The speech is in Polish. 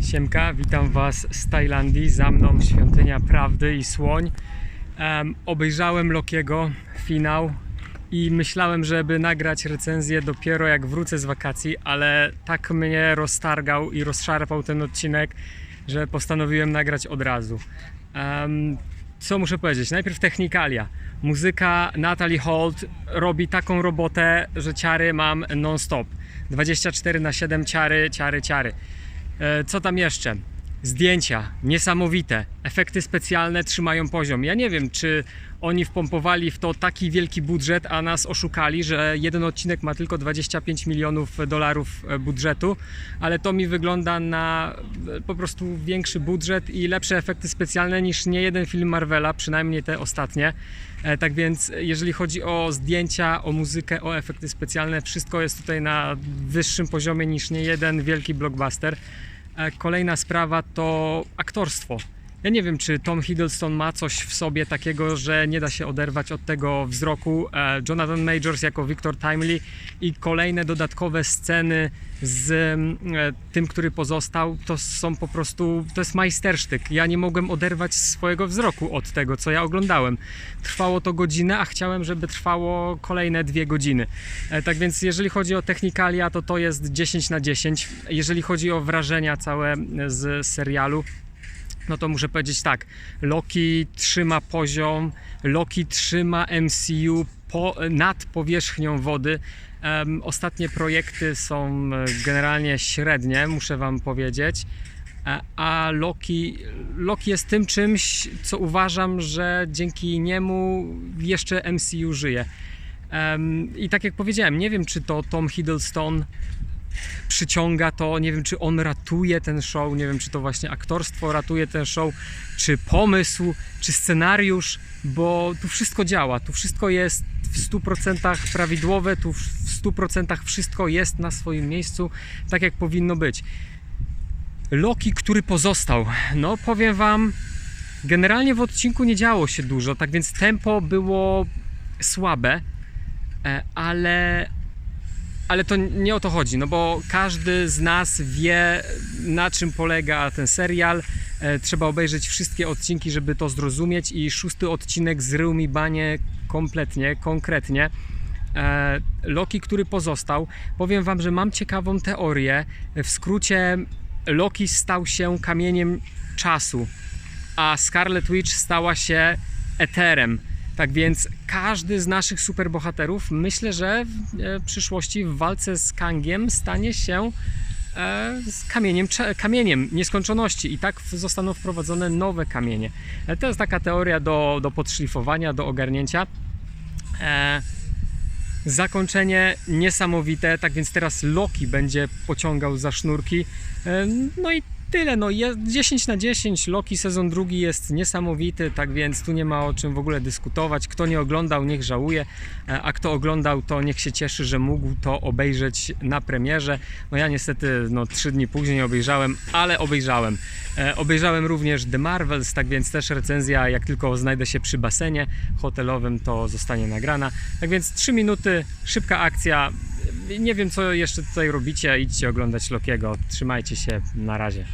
Siemka, witam Was z Tajlandii. Za mną świątynia prawdy i słoń. Em, obejrzałem Lokiego, finał i myślałem, żeby nagrać recenzję dopiero jak wrócę z wakacji, ale tak mnie roztargał i rozszarpał ten odcinek, że postanowiłem nagrać od razu. Em, co muszę powiedzieć? Najpierw technikalia. Muzyka Natalie Holt robi taką robotę, że ciary mam non-stop. 24 na 7 ciary, ciary, ciary. E, Co tam jeszcze? Zdjęcia niesamowite, efekty specjalne trzymają poziom. Ja nie wiem, czy oni wpompowali w to taki wielki budżet, a nas oszukali, że jeden odcinek ma tylko 25 milionów dolarów e, budżetu, ale to mi wygląda na e, po prostu większy budżet i lepsze efekty specjalne niż nie jeden film Marvela, przynajmniej te ostatnie. E, Tak więc, jeżeli chodzi o zdjęcia, o muzykę, o efekty specjalne, wszystko jest tutaj na wyższym poziomie niż nie jeden wielki blockbuster. E, Kolejna sprawa to aktorstwo. Ja nie wiem, czy Tom Hiddleston ma coś w sobie takiego, że nie da się oderwać od tego wzroku. E, Jonathan Majors jako Victor Timely i kolejne dodatkowe sceny z mm, e, tym, który pozostał, to są po prostu, to jest majstersztyk. Ja nie mogłem oderwać swojego wzroku od tego, co ja oglądałem. Trwało to godzinę, a chciałem, żeby trwało kolejne dwie godziny. E, Tak więc jeżeli chodzi o technikalia, to to jest 10 na 10. Jeżeli chodzi o wrażenia całe z serialu, no to muszę powiedzieć tak, Loki trzyma poziom, Loki trzyma MCU po, nad powierzchnią wody. Em, ostatnie projekty są e, generalnie średnie, muszę Wam powiedzieć. E, A Loki, Loki jest tym czymś, co uważam, że dzięki niemu jeszcze MCU żyje. Em, I tak jak powiedziałem, nie wiem, czy to Tom Hiddleston przyciąga to, nie wiem czy on ratuje ten show, nie wiem czy to właśnie aktorstwo ratuje ten show, czy pomysł, czy scenariusz, bo tu wszystko działa, tu wszystko jest w 100% prawidłowe, tu w 100% wszystko jest na swoim miejscu, tak jak powinno być. Loki, który pozostał, no powiem wam, generalnie w odcinku nie działo się dużo, tak więc tempo było słabe, e, ale, ale to nie o to chodzi, no bo każdy z nas wie, na czym polega ten serial. E, Trzeba obejrzeć wszystkie odcinki, żeby to zrozumieć, i szósty odcinek zrył mi banie kompletnie, konkretnie. E, Loki, który pozostał, powiem Wam, że mam ciekawą teorię. W skrócie, Loki stał się kamieniem czasu, a Scarlet Witch stała się eterem. Tak więc każdy z naszych superbohaterów myślę, że w e, przyszłości w walce z Kangiem stanie się e, z kamieniem, kamieniem nieskończoności i tak zostaną wprowadzone nowe kamienie. E, To jest taka teoria do, do podszlifowania, do ogarnięcia. Zakończenie niesamowite, tak więc teraz Loki będzie pociągał za sznurki. No i tyle, no jest 10 na 10, Loki sezon drugi jest niesamowity, tak więc tu nie ma o czym w ogóle dyskutować. Kto nie oglądał, niech żałuje, e, a kto oglądał, to niech się cieszy, że mógł to obejrzeć na premierze. No ja niestety no, trzy dni później obejrzałem, ale obejrzałem. E, obejrzałem również The Marvels, tak więc też recenzja, jak tylko znajdę się przy basenie hotelowym, to zostanie nagrana. Tak więc 3 minuty, szybka akcja. Nie wiem, co jeszcze tutaj robicie. Idźcie oglądać Lokiego. Trzymajcie się. Na razie.